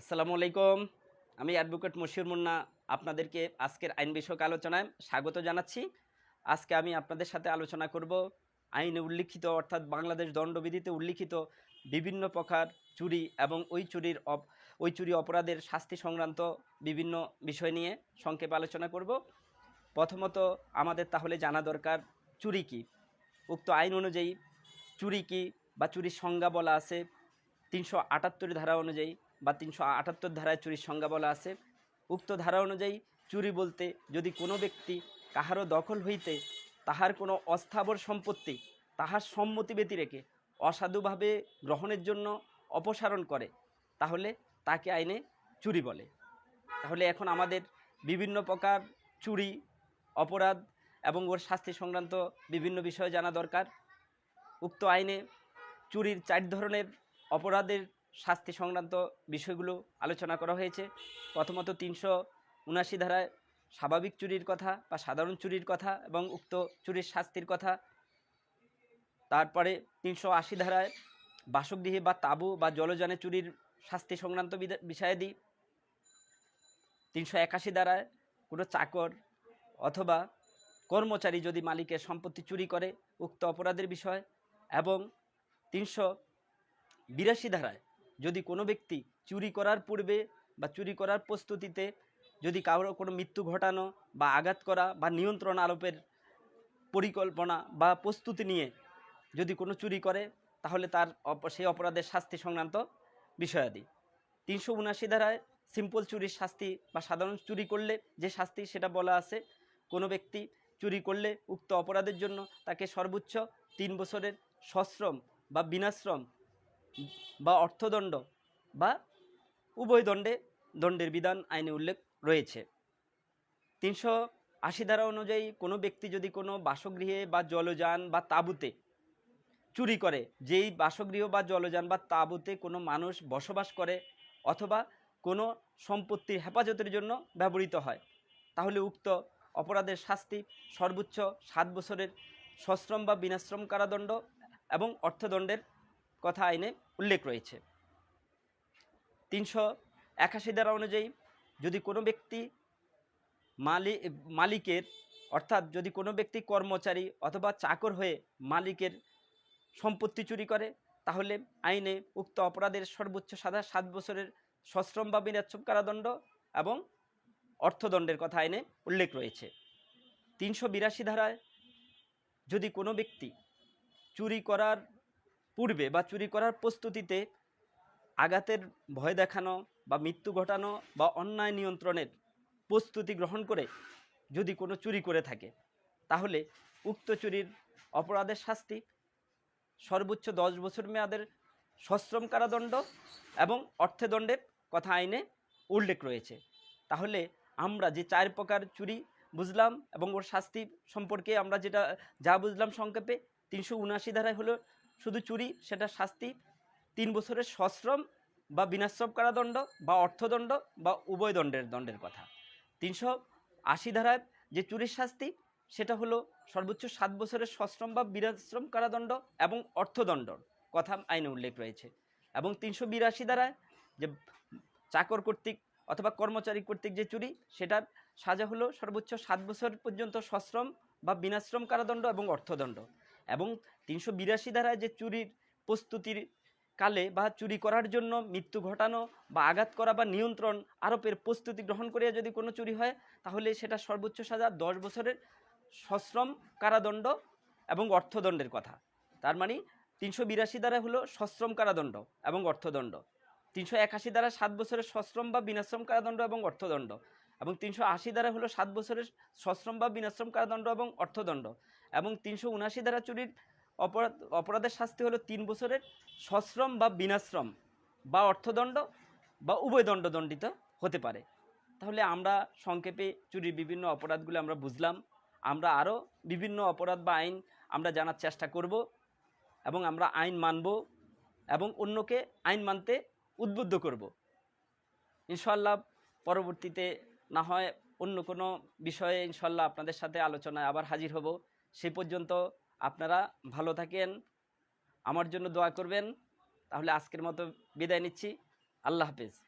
আসসালামু আলাইকুম। আমি অ্যাডভোকেট মশিউর মুন্না, আপনাদেরকে আজকের আইন বিষয়ক আলোচনায় স্বাগত জানাচ্ছি। আজকে আমি আপনাদের সাথে আলোচনা করব আইনে উল্লিখিত, অর্থাৎ বাংলাদেশ দণ্ডবিধিতে উল্লিখিত বিভিন্ন প্রকার চুরি এবং ওই চুরির ওই চুরি অপরাধের শাস্তি সংক্রান্ত বিভিন্ন বিষয় নিয়ে সংক্ষেপে আলোচনা করব। প্রথমত আমাদের তাহলে জানা দরকার, চুরি কী? উক্ত আইন অনুযায়ী চুরি কী বা চুরির সংজ্ঞা বলা আছে তিনশো আটাত্তর ধারা অনুযায়ী বা তিনশো আটাত্তর ধারায় চুরির সংজ্ঞা বলা আছে। উক্ত ধারা অনুযায়ী চুরি বলতে যদি কোনো ব্যক্তি কাহারও দখল হইতে তাহার কোনো অস্থাবর সম্পত্তি তাহার সম্মতি ব্যতি রেখে অসাধুভাবে গ্রহণের জন্য অপসারণ করে, তাহলে তাকে আইনে চুরি বলে। তাহলে এখন আমাদের বিভিন্ন প্রকার চুরি, অপরাধ এবং ওর শাস্তি সংক্রান্ত বিভিন্ন বিষয় জানা দরকার। উক্ত আইনে চুরির চার ধরনের অপরাধের শাস্তি সংক্রান্ত বিষয়গুলো আলোচনা করা হয়েছে। প্রথমত তিনশো উনাশি ধারায় স্বাভাবিক চুরির কথা বা সাধারণ চুরির কথা এবং উক্ত চুরির শাস্তির কথা। তারপরে তিনশো আশি ধারায় বাসগৃহে বা তাঁবু বা জলযানে চুরির শাস্তি সংক্রান্ত বিষয়াদি। তিনশো একাশি ধারায় কোনো চাকর অথবা কর্মচারী যদি মালিকের সম্পত্তি চুরি করে, উক্ত অপরাধের বিষয় এবং তিনশো বিরাশি ধারায় যদি কোনো ব্যক্তি চুরি করার পূর্বে বা চুরি করার প্রস্তুতিতে যদি কারও কোনো মৃত্যু ঘটানো বা আঘাত করা বা নিয়ন্ত্রণ আরোপের পরিকল্পনা বা প্রস্তুতি নিয়ে যদি কোনো চুরি করে, তাহলে তার সেই অপরাধের শাস্তি সংক্রান্ত বিষয়াদি। তিনশো উনাশি ধারায় সিম্পল চুরির শাস্তি বা সাধারণ চুরি করলে যে শাস্তি সেটা বলা আছে, কোনো ব্যক্তি চুরি করলে উক্ত অপরাধের জন্য তাকে সর্বোচ্চ তিন বছরের সশ্রম বা বিনাশ্রম বা অর্থদণ্ড বা উভয় দণ্ডে, দণ্ডের বিধান আইনে উল্লেখ রয়েছে। তিনশো আশি ধারা অনুযায়ী কোনো ব্যক্তি যদি কোনো বাসগৃহে বা জলযান বা তাঁবুতে চুরি করে, যেই বাসগৃহ বা জলযান বা তাঁবুতে কোনো মানুষ বসবাস করে অথবা কোনো সম্পত্তির হেফাজতের জন্য ব্যবহৃত হয়, তাহলে উক্ত অপরাধের শাস্তি সর্বোচ্চ সাত বছরের সশ্রম বা বিনাশ্রম কারাদণ্ড এবং অর্থদণ্ডের কথা আইনে উল্লেখ রয়েছে। তিনশো একাশি ধারা অনুযায়ী যদি কোনো ব্যক্তি মালি, মালিকের, অর্থাৎ যদি কোনো ব্যক্তি কর্মচারী অথবা চাকর হয়ে মালিকের সম্পত্তি চুরি করে, তাহলে আইনে উক্ত অপরাধের সর্বোচ্চ সাদা সাত বছরের সশ্রম বা বিনাশ্রম কারাদণ্ড এবং অর্থদণ্ডের কথা আইনে উল্লেখ রয়েছে। তিনশো বিরাশি ধারায় যদি কোনো ব্যক্তি চুরি করার পূর্বে বা চুরি করার প্রস্তুতিতে আঘাতের ভয় দেখানো বা মৃত্যু ঘটানো বা অন্যায় নিয়ন্ত্রণের প্রস্তুতি গ্রহণ করে যদি কোনো চুরি করে থাকে, তাহলে উক্ত চুরির অপরাধের শাস্তি, সর্বোচ্চ দশ বছর মেয়াদের সশ্রম কারাদণ্ড এবং অর্থদণ্ডের কথা আইনে উল্লেখ রয়েছে। তাহলে আমরা যে চার প্রকার চুরি বুঝলাম এবং ওর শাস্তি সম্পর্কে আমরা যেটা, যা বুঝলাম সংক্ষেপে, তিনশো উনআশি ধারায় হলো শুধু চুরি, সেটা শাস্তি, তিন বছরের সশ্রম বা বিনাশ্রম কারাদণ্ড বা অর্থদণ্ড বা উভয় দণ্ডের দণ্ডের কথা। তিনশো আশি ধারায় যে চুরির শাস্তি, সেটা হলো সর্বোচ্চ সাত বছরের সশ্রম বা বিনাশ্রম কারাদণ্ড এবং অর্থদণ্ড কথা আইনে উল্লেখ রয়েছে। এবং তিনশো বিরাশি ধারায় যে চাকর কর্তৃক অথবা কর্মচারী কর্তৃক যে চুরি, সেটার সাজা হলো সর্বোচ্চ সাত বছর পর্যন্ত সশ্রম বা বিনাশ্রম কারাদণ্ড এবং অর্থদণ্ড। এবং তিনশো বিরাশি ধারায় যে চুরির প্রস্তুতির কালে বা চুরি করার জন্য মৃত্যু ঘটানো বা আঘাত করা বা নিয়ন্ত্রণ আরোপের প্রস্তুতি গ্রহণ করিয়া যদি কোনো চুরি হয়, তাহলে সেটা সর্বোচ্চ সাজা দশ বছরের সশ্রম কারাদণ্ড এবং অর্থদণ্ডের কথা। তার মানে তিনশো বিরাশি দ্বারা হলো সশ্রম কারাদণ্ড এবং অর্থদণ্ড। তিনশো একাশি দ্বারা সাত বছরের সশ্রম বা বিনাশ্রম কারাদণ্ড এবং অর্থদণ্ড। এবং তিনশো আশি দ্বারা হলো সাত বছরের সশ্রম বা বিনাশ্রম কারাদণ্ড এবং অর্থদণ্ড। এবং তিনশো উনআশি দ্বারা চুরির অপরাধ, অপরাধের শাস্তি হলো তিন বছরের সশ্রম বা বিনাশ্রম বা অর্থদণ্ড বা উভয় দণ্ড দণ্ডিত হতে পারে। তাহলে আমরা সংক্ষেপে চুরির বিভিন্ন অপরাধগুলো আমরা বুঝলাম। আমরা আরও বিভিন্ন অপরাধ বা আইন আমরা জানার চেষ্টা করব এবং আমরা আইন মানব এবং অন্যকে আইন মানতে উদ্বুদ্ধ করব। ইনশাল্লাহ পরবর্তীতে না হয় অন্য কোনো বিষয়ে ইনশাল্লাহ আপনাদের সাথে আলোচনায় আবার হাজির হব। সেই পর্যন্ত আপনারা ভালো থাকেন। আমার জন্য দোয়া করবেন। তাহলে আজকের মতো বিদায় নিচ্ছি। আল্লাহ হাফেজ।